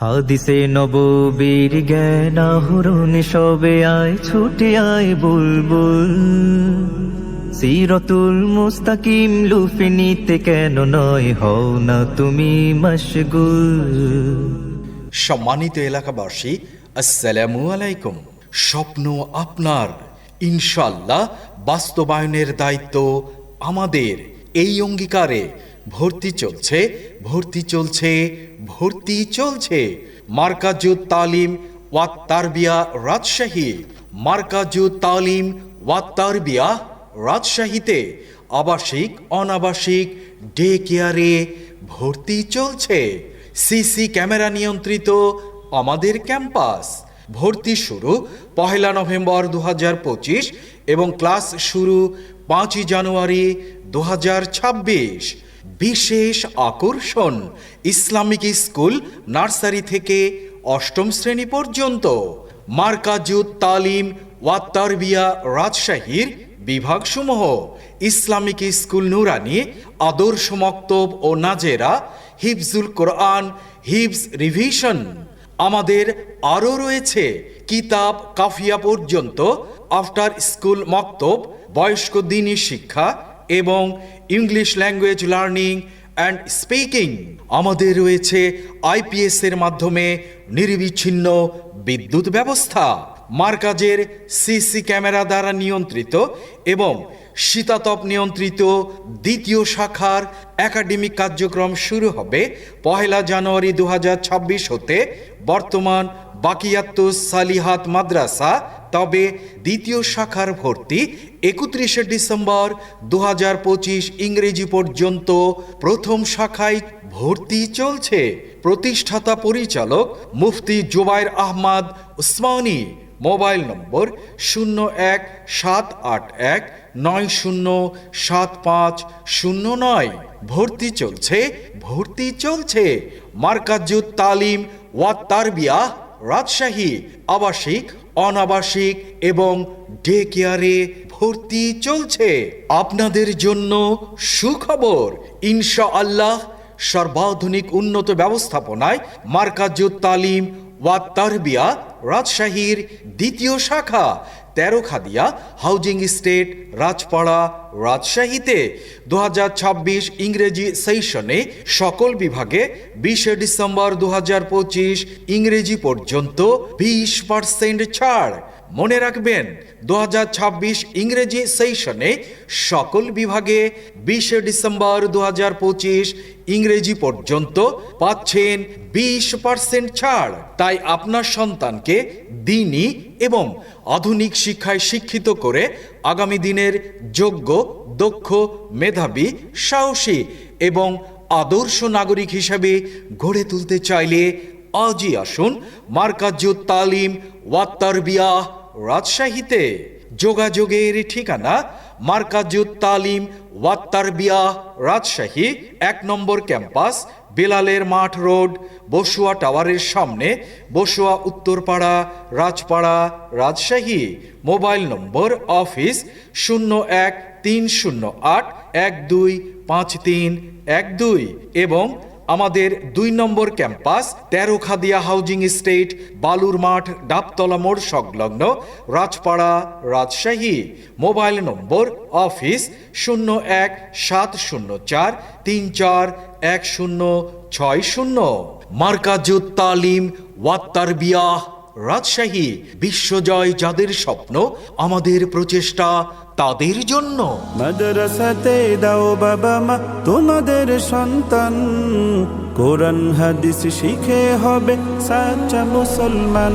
হাদিসে নববীর জ্ঞান আহরণ সবে আয়, ছুটে আয় বুলবুল। সিরতুল মুস্তাকিম লুফে নিতে কেন নয় হও না তুমি মশগুল। সম্মানিত এলাকাবাসী, আসসালামু আলাইকুম। স্বপ্ন আপনার ইনশাল্লাহ বাস্তবায়নের দায়িত্ব আমাদের। এই অঙ্গীকারে ভর্তি চলছে ভর্তি চলছে ভর্তি চলছে। মার্কাজুত তালিম ওয়াত তারবিয়া রাজশাহী। মার্কাজুত তালিম ওয়াত তারবিয়া রাজশাহীতে। আবাসিক, অনাবাসিক ডে কেয়ারে ভর্তি চলছে। সিসি ক্যামেরা নিয়ন্ত্রিত আমাদের ক্যাম্পাস। ভর্তি শুরু পহেলা নভেম্বর দু হাজার পঁচিশ এবং ক্লাস শুরু পাঁচই জানুয়ারি দু হাজার ছাব্বিশ। বিশেষ আকর্ষণ, ইসলামিক স্কুল, নার্সারি থেকে অষ্টম শ্রেণি পর্যন্ত। মার্কাজুত তালিম, ওয়াত্তারবিয়া রাজশাহীর বিভাগসমূহ। ইসলামিক স্কুল নুরানি, আদর্শ মক্তব ও নাজেরা, হিফজুল কোরআন, হিফজ রিভিশন। আমাদের আরও রয়েছে কিতাব কাফিয়া পর্যন্ত, আফটার স্কুল মক্তব, বয়স্ক দিনী শিক্ষা এবং English language learning and speaking আমাদের রয়েছে আইপিএস এর মাধ্যমে নির্বিচ্ছিন্ন বিদ্যুৎ ব্যবস্থা, মার্কাজের সিসি ক্যামেরা দ্বারা নিয়ন্ত্রিত এবং শীতাতপ নিয়ন্ত্রিত দ্বিতীয় শাখার একাডেমিক কার্যক্রম শুরু হবে পহেলা জানুয়ারি দু হাজার ছাব্বিশ হতে। বর্তমান বাকিয়াত্তুস সালিহাত মাদ্রাসা তবে দ্বিতীয় শাখার ভর্তি একত্রিশে ডিসেম্বর দুহাজার পঁচিশ ইংরেজি পর্যন্ত প্রথম শাখায় ভর্তি চলছে। প্রতিষ্ঠাতা পরিচালক মুফতি জুবাইর আহমদ উসমানী মোবাইল নম্বর শূন্য এক সাত আট এক নয় শূন্য সাত পাঁচ শূন্য নয়। ভর্তি চলছে ভর্তি চলছে। মার্কাজুত তালিম ওয়াত তারবিয়া রাজশাহী আবাসিক, অনাবাসিক এবং ডে কেয়ারে ভর্তি চলছে। আপনাদের জন্য সুখবর ইনশা আল্লাহ সর্বাধুনিক উন্নত ব্যবস্থাপনায় মার্কাজুত তালিম ওয়া তারবিয়া রাজশাহীর দ্বিতীয় শাখা তেরো খাদিয়া হাউজিং স্টেট, রাজপাড়া, রাজশাহীতে দু হাজার ছাব্বিশ ইংরেজি সেশনে সকল বিভাগে বিশে ডিসেম্বর দু হাজার পঁচিশ ইংরেজি পর্যন্ত বিশ পার্সেন্ট ছাড়। মনে রাখবেন, দুহাজার ছাব্বিশ ইংরেজি সেশনে সকল বিভাগে বিশে ডিসেম্বর দুহাজার পঁচিশ ইংরেজি পর্যন্ত পাচ্ছেন বিশ পার্সেন্ট ছাড়। তাই আপনার সন্তানকে দিনই এবং আধুনিক শিক্ষায় শিক্ষিত করে আগামী দিনের যোগ্য, দক্ষ, মেধাবী, সাহসী এবং আদর্শ নাগরিক হিসাবে গড়ে তুলতে চাইলে আজই আসুন মার্কাজুত তালিম ওয়াত্তার বিয়াহ রাজশাহীতে। যোগাযোগের ঠিকানা মার্কাজুত তালিম ওয়াত্তার বিয়াহ রাজশাহী, এক নম্বর ক্যাম্পাস, বেলালের মাঠ রোড, বসুয়া টাওয়ারের সামনে, Basua Uttarpara, Rajpara, Rajshahi. Mobile number office শূন্য এক তিন শূন্য আট এক দুই পাঁচ তিন এক দুই এবং আমাদের দুই নম্বর ক্যাম্পাস তেরো খাদিয়া হাউজিং স্টেট বালুর মাঠ, ডাবতলা মোড় সংলগ্ন, Rajpara Rajshahi. Mobile number, office শূন্য এক সাত শূন্য চার তিন চার এক শূন্য ছয় শূন্য। মার্কাজুত তালিম ওয়াত্তার বিয়াহ রাজশাহী, বিশ্বজয় যাদের স্বপ্ন, আমাদের প্রচেষ্টা তাদের জন্য। মাদ্রাসাতে দাও বাবা মা, তোমাদের সন্তান। কোরআন, হাদিস শিখে হবে সাচ্চা মুসলমান।